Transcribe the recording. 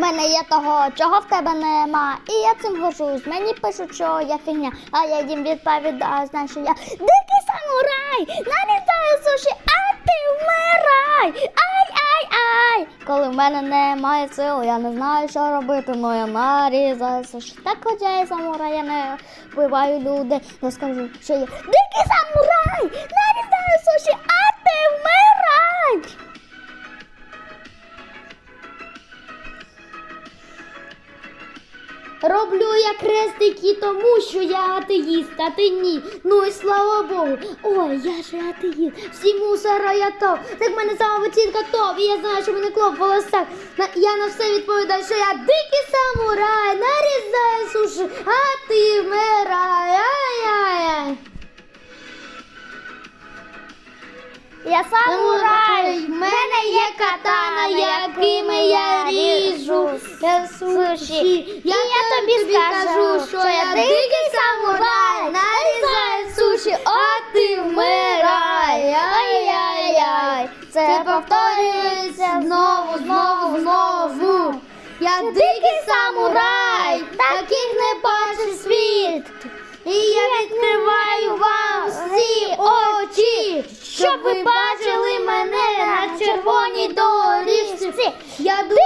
мене є того, чого в тебе нема. І я цим горжусь. Мені пишуть, що я фігня, а я їм відповідаю, знаєш, що я дикий самурай, нарізаю суші, а ти вмирай! Ай, ай, ай! Коли в мене немає сил, я не знаю, що робити, ну я нарізаю суші. Так хоча я самурай, я не вбиваю людей. Я скажу, що я дикий самурай! Нарізаю суші, а Роблю я крестики тому, що я атеїст, а ти ні. Ну і слава Богу. Ой, я ж атеїст. Всі мусора я то. Так мене самооцінка топ. І я знаю, що мене клоп в волосах. Я на все відповідаю, що я дикий самурай, нарізаю суші, а Я самурай, В мене є катана, якими я ріжу суші. Я, тобі скажу, що я дикий самурай, нарізаю суші, а ти вмирай. Ай-яй-яй. Це повторюється знову, знову, знову. Я дикий самурай, таких не бачить світ. І я відкриваю вам всі очі, щоб ви бачили мене на червоній доріжці. Я дуже!